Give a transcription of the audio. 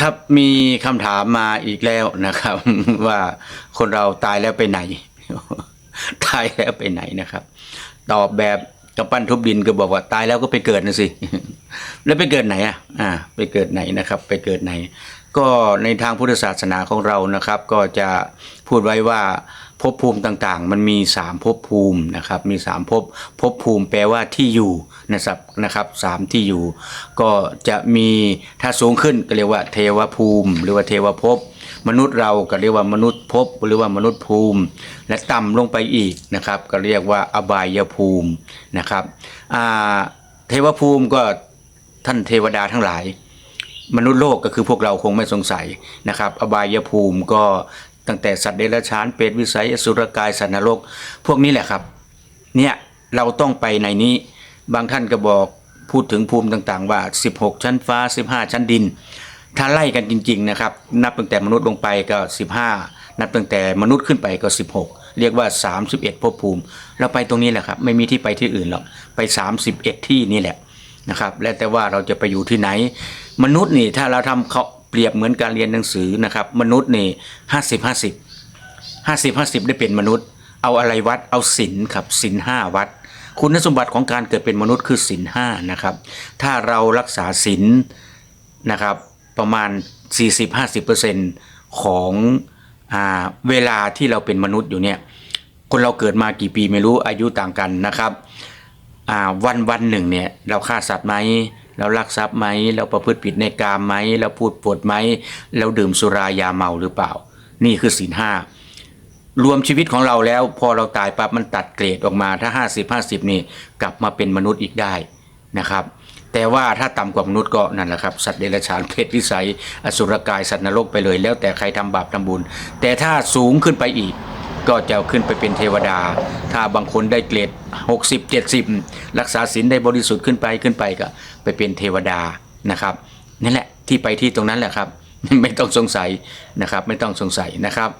ครับมีคำถามมาอีกแล้วนะครับ ว่าคนเราตายแล้วไปไหน ตายแล้วไปไหนนะครับ ตอบแบบกระปั้นทุบดินก็บอกว่าตายแล้วก็ไปเกิดนะสิแล้วไปเกิดไหนอะอ่าไปเกิดไหนนะครับ ไปเกิดไหน ก็ในทางพุทธศาสนาของเรานะครับ ก็จะพูดไว้ว่าภพภูมิต่างๆ มันมีสามภพภูมินะครับ มีสามภพภพภูมิแปลว่าที่อยู่นะครับนะครับสามที่อยู่ ก็จะมีถ้าสูงขึ้นก็เรียกว่าเทวภูมิ หรือว่าเทวภพมนุษย์เราก็เรียกว่ามนุษย์ภพหรือว่ามนุษย์ภูมิ และต่ำลงไปอีกนะครับ ก็เรียกว่าอบายภูมินะครับอ่าเทวภูมิก็ ท่านเทวดาทั้งหลาย มนุษย์โลกก็คือพวกเราคงไม่สงสัยนะครับ อบายภูมิก็ตั้งแต่สัตว์เดรัจฉานเปรตวิสัยอสุรกายสัตว์นรก พวกนี้แหละครับ เนี่ยเราต้องไปในนี้ บางท่านก็บอกพูดถึงภูมิต่างๆ ว่า 16 ชั้นฟ้า 15 ชั้นดิน ถ้าไล่กันจริงๆนะครับ นับตั้งแต่มนุษย์ลงไปก็ 15 นับตั้งแต่มนุษย์ขึ้นไปก็ 16 เรียกว่า 31ภพภูมิ เราไปตรงนี้แหละครับ ไม่มีที่ไปที่อื่นหรอก ไป 31 ที่นี่แหละ นะครับ และแต่ว่าเราจะไปอยู่ที่ไหน มนุษย์นี่ถ้าเราทำเขาเปรียบเหมือนการเรียนหนังสือนะครับ มนุษย์นี่ห้าสิบห้าสิบห้าสิบห้าสิบได้เป็นมนุษย์ เอาอะไรวัดเอาศีลครับศีลห้าวัด คุณสมบัติของการเกิดเป็นมนุษย์คือศีลห้านะครับ ถ้าเรารักษาศีลนะครับประมาณ 40-50%ของอเวลาที่เราเป็นมนุษย์อยู่เนี่ย คนเราเกิดมากี่ปีไม่รู้อายุต่างกันนะครับ วันวันหนึ่งเนี่ยเราฆ่าสัตว์ไหมเราลักทรัพย์ไหมเราประพฤติผิดในกามไหมเราพูดปดไหมเราดื่มสุรายาเมาหรือเปล่า นี่คือศีลห้ารวมชีวิตของเราแล้ว พอเราตายปั๊บมันตัดเกรดออกมาถ้า 50 50 นี่กลับมาเป็นมนุษย์อีกได้นะครับ แต่ว่าถ้าต่ำกว่ามนุษย์ก็นั่นแหละครับ สัตว์เดรัจฉานเพศวิสัย อสุรกายสัตว์นรกไปเลย แล้วแต่ใครทำบาปทำบุญ แต่ถ้าสูงขึ้นไปอีก ก็จะขึ้นไปเป็นเทวดา ถ้าบางคนได้เกรด60 70 รักษาศีลได้บริสุทธิ์ขึ้นไปขึ้นไปก็ไปเป็นเทวดานะครับนี่แหละที่ไปที่ตรงนั้นแหละครับ ไม่ต้องสงสัยนะครับ ไม่ต้องสงสัยนะครับ